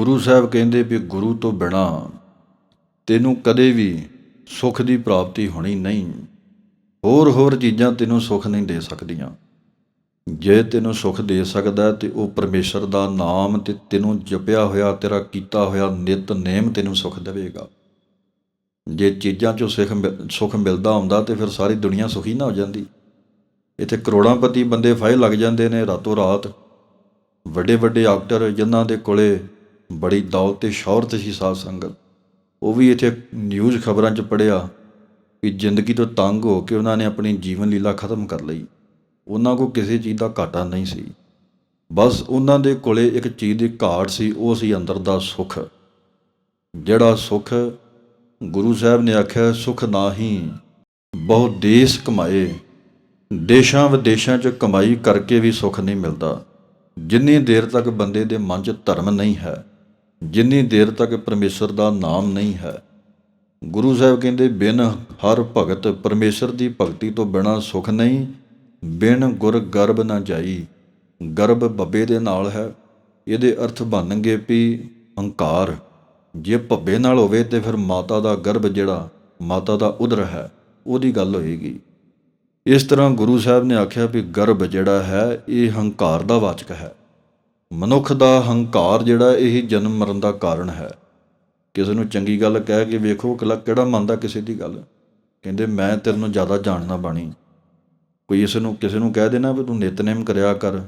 ਗੁਰੂ ਸਾਹਿਬ ਕਹਿੰਦੇ ਵੀ ਗੁਰੂ ਤੋਂ ਬਿਨਾ ਤੈਨੂੰ ਕਦੇ ਵੀ ਸੁੱਖ ਦੀ ਪ੍ਰਾਪਤੀ ਹੋਣੀ ਨਹੀਂ। ਹੋਰ ਹੋਰ ਚੀਜ਼ਾਂ ਤੈਨੂੰ ਸੁੱਖ ਨਹੀਂ ਦੇ ਸਕਦੀਆਂ। ਜੇ ਤੈਨੂੰ ਸੁੱਖ ਦੇ ਸਕਦਾ ਹੈ ਤੇ ਉਹ ਪਰਮੇਸ਼ਰ ਦਾ ਨਾਮ ਤੇ ਤੈਨੂੰ ਜਪਿਆ ਹੋਇਆ, ਤੇਰਾ ਕੀਤਾ ਹੋਇਆ ਨਿਤ ਨੇਮ ਤੈਨੂੰ ਸੁੱਖ ਦੇਵੇਗਾ। ਜੇ ਚੀਜ਼ਾਂ 'ਚੋਂ ਸੁੱਖ ਮਿਲ- ਸੁੱਖ ਮਿਲਦਾ ਹੁੰਦਾ ਤੇ ਫਿਰ ਸਾਰੀ ਦੁਨੀਆ ਸੁਖੀ ਨਾ ਹੋ ਜਾਂਦੀ। ਇੱਥੇ ਕਰੋੜਾਂਪਤੀ ਬੰਦੇ ਫਾਇ ਲੱਗ ਜਾਂਦੇ ਨੇ, ਰਾਤੋਂ ਰਾਤ ਵੱਡੇ ਵੱਡੇ ਆਕਟਰ ਜਿਨ੍ਹਾਂ ਦੇ ਕੋਲੇ ਬੜੀ ਦੌਲਤ ਤੇ ਸ਼ੌਹਰਤ ਸੀ ਸਾਧ ਸੰਗਤ। ਉਹ ਵੀ ਇੱਥੇ ਨਿਊਜ਼ ਖਬਰਾਂ 'ਚ ਪੜਿਆ ਕਿ ਜ਼ਿੰਦਗੀ ਤੋਂ ਤੰਗ ਹੋ ਕੇ ਉਹਨਾਂ ਨੇ ਆਪਣੀ ਜੀਵਨ ਲੀਲਾ ਖਤਮ ਕਰ ਲਈ। ਉਹਨਾਂ ਕੋਲ ਕਿਸੇ ਚੀਜ਼ ਦਾ ਘਾਟਾ ਨਹੀਂ ਸੀ। ਬਸ ਉਹਨਾਂ ਦੇ ਕੋਲੇ ਇੱਕ ਚੀਜ਼ ਦੀ ਘਾਟ ਸੀ, ਉਹ ਸੀ ਅੰਦਰ ਦਾ ਸੁੱਖ। ਜਿਹੜਾ ਸੁੱਖ ਗੁਰੂ ਸਾਹਿਬ ਨੇ ਆਖਿਆ, ਸੁੱਖ ਨਾਹੀ ਬਹੁ ਦੇਸ਼ ਕਮਾਏ। ਦੇਸ਼ਾਂ ਵਿਦੇਸ਼ਾਂ 'ਚ ਕਮਾਈ ਕਰਕੇ ਵੀ ਸੁੱਖ ਨਹੀਂ ਮਿਲਦਾ। ਜਿੰਨੀ ਦੇਰ ਤੱਕ ਬੰਦੇ ਦੇ ਮਨ 'ਚ ਧਰਮ ਨਹੀਂ ਹੈ ਜਿੰਨੀ ਦੇਰ ਤੱਕ ਪਰਮੇਸ਼ਰ ਦਾ ਨਾਮ ਨਹੀਂ ਹੈ। ਗੁਰੂ ਸਾਹਿਬ ਕਹਿੰਦੇ, ਬਿਨ ਹਰ ਭਗਤ ਪਰਮੇਸ਼ਰ ਦੀ ਭਗਤੀ ਤੋਂ ਬਿਨਾ ਸੁਖ ਨਹੀਂ, ਬਿਨ ਗੁਰ ਗਰਭ ਨਾ ਜਾਈ। ਗਰਭ ਬੱਬੇ ਦੇ ਨਾਲ ਹੈ। ਇਹਦੇ ਅਰਥ ਬਣਨਗੇ ਵੀ ਹੰਕਾਰ। ਜੇ ਭੱਬੇ ਨਾਲ ਹੋਵੇ ਤੇ ਫਿਰ ਮਾਤਾ ਦਾ ਗਰਭ ਜਿਹੜਾ, ਮਾਤਾ ਦਾ ਉਦਰ ਹੈ, ਉਹਦੀ ਗੱਲ ਹੋਏਗੀ। ਇਸ ਤਰ੍ਹਾਂ ਗੁਰੂ ਸਾਹਿਬ ਨੇ ਆਖਿਆ ਵੀ ਗਰਭ ਜਿਹੜਾ ਹੈ, ਇਹ ਹੰਕਾਰ ਦਾ ਵਾਚਕ ਹੈ। ਮਨੁੱਖ ਦਾ ਹੰਕਾਰ ਜਿਹੜਾ ਇਹ ਜਨਮ ਮਰਨ ਦਾ ਕਾਰਨ ਹੈ। ਕਿਸੇ ਨੂੰ ਚੰਗੀ ਗੱਲ ਕਹਿ ਕੇ ਵੇਖੋ ਕਿਲਾ ਕਿਹੜਾ ਮੰਨਦਾ ਕਿਸੇ ਦੀ ਗੱਲ? ਕਹਿੰਦੇ, ਮੈਂ ਤੇਰੇ ਨੂੰ ਜ਼ਿਆਦਾ ਜਾਣਨਾ ਬਾਣੀ। ਕੋਈ ਇਸ ਨੂੰ, ਕਿਸੇ ਨੂੰ ਕਹਿ ਦੇਣਾ ਵੀ ਤੂੰ ਨਿਤਨੇਮ ਕਰਿਆ ਕਰ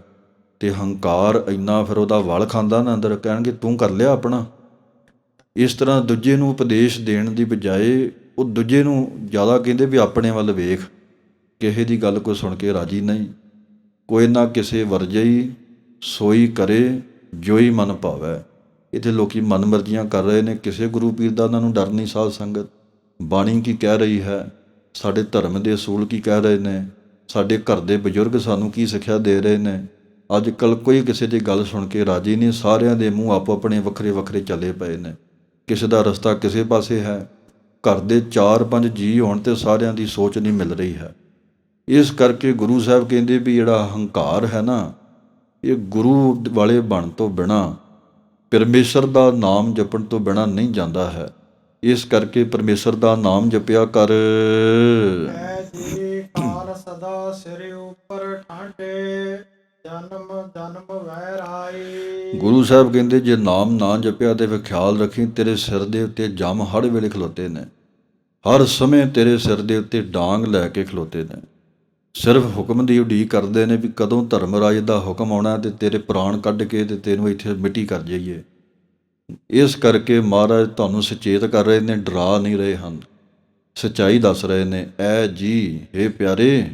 ਤੇ ਹੰਕਾਰ ਇੰਨਾ ਫਿਰ ਉਹਦਾ ਵਲ ਖਾਂਦਾ ਨਾ ਅੰਦਰ, ਕਹਿਣਗੇ, ਤੂੰ ਕਰ ਲਿਆ ਆਪਣਾ। ਇਸ ਤਰ੍ਹਾਂ ਦੂਜੇ ਨੂੰ ਉਪਦੇਸ਼ ਦੇਣ ਦੀ ਬਜਾਏ ਉਹ ਦੂਜੇ ਨੂੰ ਜ਼ਿਆਦਾ ਕਹਿੰਦੇ ਵੀ ਆਪਣੇ ਵੱਲ ਵੇਖ। ਕਿਸੇ ਦੀ ਗੱਲ ਕੋਈ ਸੁਣ ਕੇ ਰਾਜੀ ਨਹੀਂ। ਕੋਈ ਨਾ ਕਿਸੇ ਵਰਜਈ ਸੋਈ ਕਰੇ, ਜੋਈ ਮਨ ਭਾਵੈ। ਇੱਥੇ ਲੋਕੀ ਮਨ ਮਰਜ਼ੀਆਂ ਕਰ ਰਹੇ ਨੇ। ਕਿਸੇ ਗੁਰੂ ਪੀਰ ਦਾ ਉਹਨਾਂ ਨੂੰ ਡਰ ਨਹੀਂ ਸਾਧ ਸੰਗਤ। ਬਾਣੀ ਕੀ ਕਹਿ ਰਹੀ ਹੈ? ਸਾਡੇ ਧਰਮ ਦੇ ਅਸੂਲ ਕੀ ਕਹਿ ਰਹੇ ਨੇ? ਸਾਡੇ ਘਰ ਦੇ ਬਜ਼ੁਰਗ ਸਾਨੂੰ ਕੀ ਸਿੱਖਿਆ ਦੇ ਰਹੇ ਨੇ? ਅੱਜ ਕੱਲ ਕੋਈ ਕਿਸੇ ਦੀ ਗੱਲ ਸੁਣ ਕੇ ਰਾਜੀ ਨਹੀਂ। ਸਾਰਿਆਂ ਦੇ ਮੂੰਹ ਆਪੋ ਆਪਣੇ ਵੱਖਰੇ ਵੱਖਰੇ ਚੱਲੇ ਪਏ ਨੇ। ਕਿਸੇ ਦਾ ਰਸਤਾ ਕਿਸੇ ਪਾਸੇ ਹੈ। ਘਰ ਦੇ 4-5 ਜੀ ਹੋਣ ਤੇ ਸਾਰਿਆਂ ਦੀ ਸੋਚ ਨਹੀਂ ਮਿਲ ਰਹੀ ਹੈ। ਇਸ ਕਰਕੇ ਗੁਰੂ ਸਾਹਿਬ ਕਹਿੰਦੇ ਵੀ ਜਿਹੜਾ ਹੰਕਾਰ ਹੈ ਨਾ ਇਹ ਗੁਰੂ ਵਾਲੇ ਬਣ ਤੋਂ ਬਿਨਾ, ਪਰਮੇਸ਼ਰ ਦਾ ਨਾਮ ਜਪਣ ਤੋਂ ਬਿਨਾ ਨਹੀਂ ਜਾਂਦਾ ਹੈ। ਇਸ ਕਰਕੇ ਪਰਮੇਸ਼ਰ ਦਾ ਨਾਮ ਜਪਿਆ ਕਰ। ਜੀ ਕਾਲ ਸਦਾ ਸਿਰ ਉਪਰ ਠਾਂਡੇ ਜਨਮ ਜਨਮ ਵੈ ਗੁਰੂ ਸਾਹਿਬ ਕਹਿੰਦੇ, ਜੇ ਨਾਮ ਨਾ ਜਪਿਆ ਤੇ ਫਿਰ ਖਿਆਲ ਰੱਖੀ, ਤੇਰੇ ਸਿਰ ਦੇ ਉੱਤੇ ਜਮ ਹੜ ਵੇਲੇ ਖਲੋਤੇ ਨੇ। ਹਰ ਸਮੇਂ ਤੇਰੇ ਸਿਰ ਦੇ ਉੱਤੇ ਡਾਂਗ ਲੈ ਕੇ ਖਲੋਤੇ ਨੇ। ਸਿਰਫ ਹੁਕਮ ਦੀ ਉਡੀਕ ਕਰਦੇ ਨੇ ਵੀ ਕਦੋਂ ਧਰਮ ਰਾਜ ਦਾ ਹੁਕਮ ਆਉਣਾ ਤੇ ਤੇਰੇ ਪ੍ਰਾਣ ਕੱਢ ਕੇ ਤੇ ਤੈਨੂੰ ਇੱਥੇ ਮਿੱਟੀ ਕਰ ਜਾਈਏ। ਇਸ ਕਰਕੇ ਮਹਾਰਾਜ ਤੁਹਾਨੂੰ ਸੁਚੇਤ ਕਰ ਰਹੇ ਨੇ, ਡਰਾ ਨਹੀਂ ਰਹੇ ਹਨ। ਸਚਾਈ ਦੱਸ ਰਹੇ ਨੇ, ਐ ਜੀ हे ਪਿਆਰੇ,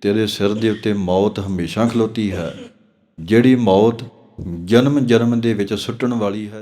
ਤੇਰੇ ਸਿਰ ਦੇ ਉੱਤੇ ਮੌਤ ਹਮੇਸ਼ਾ ਖਲੋਤੀ ਹੈ। ਜਿਹੜੀ ਮੌਤ ਜਨਮ ਜਨਮ ਦੇ ਵਿੱਚ ਸੁੱਟਣ ਵਾਲੀ ਹੈ